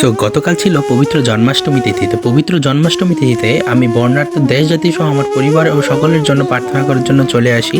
So গতকাল ছিল পবিত্র জন্মাষ্টমী তিথি। তো পবিত্র জন্মাষ্টমী তিথিতে আমি বর্ণার্থ দেশ জাতি সহ আমার পরিবার ও সকলের জন্য প্রার্থনা করার জন্য চলে আসি।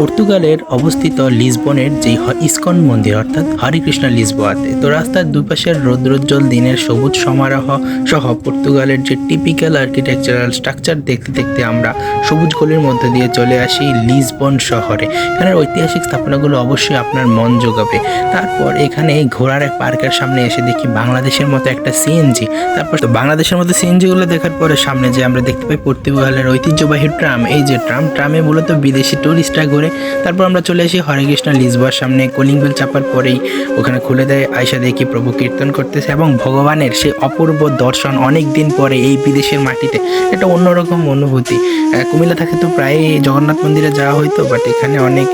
পর্তুগালের অবস্থিত লিসবনের যে ইসকন মন্দির, অর্থাৎ হরিকৃষ্ণ লিসবোয়াতে, তো রাস্তার দুপাশের রৌদ্রোজ্জ্বল দিনের সবুজ সমারোহ সহ পর্তুগালের যে টিপিক্যাল আর্কিটেকচারাল স্ট্রাকচার দেখতে দেখতে আমরা সবুজ গলির মধ্যে দিয়ে চলে আসি লিসবন শহরে। এখানের ঐতিহাসিক স্থাপনাগুলো অবশ্যই আপনার মন যোগাবে তারপর এখানে ঘোড়ার এক পার্কের সামনে এসে দেখি বাংলাদেশের মতো একটা সিএনজি তারপর তো বাংলাদেশের মতো সিএনজি গুলো দেখার পরে সামনে যে আমরা দেখতে পাই পর্তুগালের ঐতিহ্যবাহী ট্রাম, এই যে ট্রাম, ট্রামে মূলত বিদেশি টুরিস্টরা ঘুরে তারপর আমরা চলে আসি হরে কৃষ্ণ লিসবার সামনে। কলিং বেল চাপার পরেই ওখানে খুলে দেয় আয়সা দেখি প্রভু কীর্তন করতেছে এবং ভগবানের সেই অপূর্ব দর্শন অনেক দিন পরে এই বিদেশের মাটিতে। একটা অন্যরকম অনুভূতি। কুমিল্লা থাকে তো প্রায় জগন্নাথ মন্দিরে যাওয়া হয়তো বাট এখানে অনেক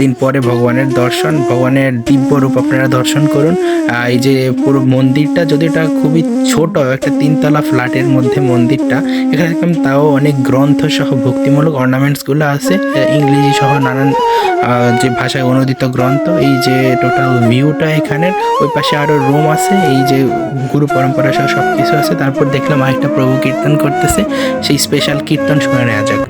দিন পরে ভগবানের দর্শন, ভগবানের দিব্য রূপ আপনারা দর্শন করুন। এই যে পুরো মন্দিরটা, যদি এটা খুবই ছোট, একটা তিনতলা ফ্ল্যাটের মধ্যে মন্দিরটা, এখানে দেখলাম তাও অনেক গ্রন্থ সহ ভক্তিমূলক অর্নামেন্টসগুলো আছে। ইংরেজি সহ নানান যে ভাষায় অনুদিত গ্রন্থ, এই যে টোটাল ভিউটা এখানের ওই পাশে আরও রুম আছে, এই যে গুরু পরম্পরা সহ সব কিছু আছে। তারপর দেখলাম আরেকটা প্রভু কীর্তন করতেছে, সেই স্পেশাল কীর্তন শুনে নেওয়া যাক।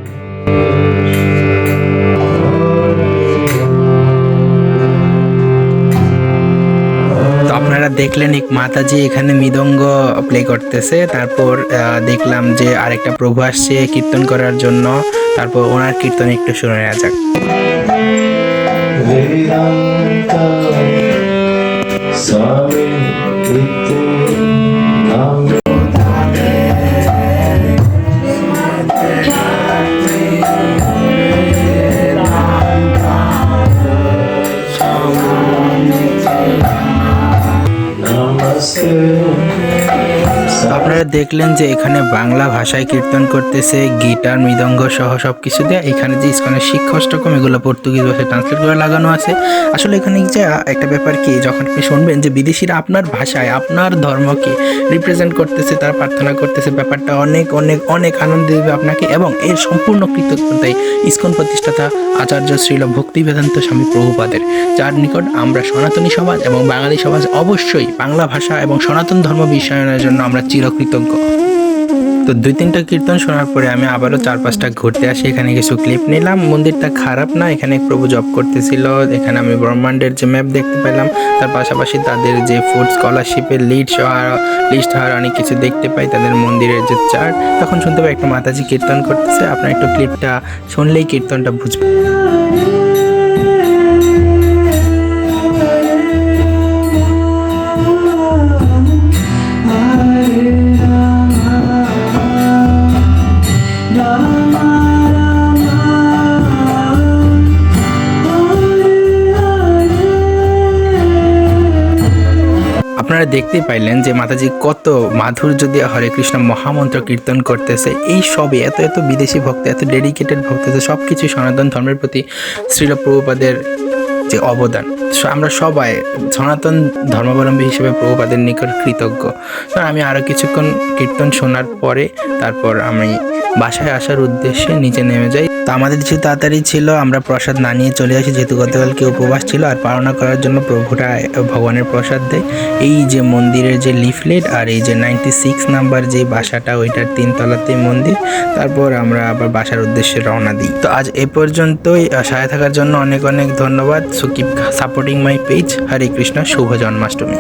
দেখলেন এক মাতাজি এখানে মৃদঙ্গ প্লে করতেছে। তারপর দেখলাম যে আরেকটা প্রভু আসছে কীর্তন করার জন্য। তারপর ওনার কীর্তন একটু শুনে নেওয়া যাক। Vedanta আপনারা দেখলেন যে এখানে বাংলা ভাষায় কীর্তন করতেছে, গিটার, মৃদঙ্গ সহ সব কিছু দিয়ে এখানে যে ইস্কনের শিক্ষাষ্টকম এগুলো পর্তুগিজ ভাষায় ট্রান্সলেট করে লাগানো আছে। আসলে এখানে যে, একটা ব্যাপার কি, যখন আপনি শুনবেন যে বিদেশিরা আপনার ভাষায়, আপনার ধর্মকে রিপ্রেজেন্ট করতেছে, তার প্রার্থনা করতেছে, ব্যাপারটা অনেক অনেক অনেক আনন্দ দেবে আপনাকে এবং এর সম্পূর্ণ কৃতজ্ঞতাই ইস্কন প্রতিষ্ঠাতা আচার্য শ্রীল ভক্তি বেদান্ত স্বামী প্রভুপাদের। যার নিকট আমরা সনাতনী সমাজ এবং বাঙালি সমাজ অবশ্যই বাংলা ভাষা এবং সনাতন ধর্ম বিশ্বায়নের জন্য আমরা চিরকৃতজ্ঞ। তো দুই তিনটা কীর্তন শোনার পরে আমি আবারও চার পাঁচটা ঘুরতে আসি। এখানে কিছু ক্লিপ নিলাম। মন্দিরটা খারাপ না। এখানে প্রভু জব করতেছিল। এখানে আমি ব্রহ্মাণ্ডের যে ম্যাপ দেখতে পেলাম, তার পাশাপাশি তাদের যে ফুড স্কলারশিপের লিড লিস্ট হওয়ার অনেক কিছু দেখতে পাই। তাদের মন্দিরের যে চার্ট তখন শুনতে পাই একটা মাতাজি কীর্তন করতেছে। আপনার একটু ক্লিপটা শুনলেই কীর্তনটা বুঝবেন। দেখতেই পাইলেন যে মাতাজি কত মাধুর্য দিয়ে হরে কৃষ্ণ মহামন্ত্র কীর্তন করতেছে। এই সবে এত এত বিদেশি ভক্ত, এত ডেডিকেটেড ভক্ত সব কিছু সনাতন ধর্মের প্রতি শ্রীল প্রভুপাদের যে অবদান। আমরা সবাই সনাতন ধর্মাবলম্বী হিসেবে প্রভুপাদের নিকট কৃতজ্ঞ। আমি আরও কিছুক্ষণ কীর্তন শোনার পরে তারপর আমি বাসায় আসার উদ্দেশ্যে নিচে নেমে যাই। তো আমাদের কিছু তাড়াতাড়ি ছিল, আমরা প্রসাদ না নিয়ে চলে আসি, যেহেতু গতকালকে উপবাস ছিল, আর পালনা করার জন্য প্রভুরা ভগবানের প্রসাদ দেয়। এই যে মন্দিরের যে লিফলেট আর এই যে নাইনটি সিক্স নাম্বার যে বাসাটা, ওইটার তিনতলাতে মন্দির, তারপর আমরা আবার বাসার উদ্দেশ্যে রওনা দিই। তো আজ এ পর্যন্তই সাথে থাকার জন্য অনেক অনেক ধন্যবাদ। So keep supporting my page Hare Krishna Shubho Janmashtami.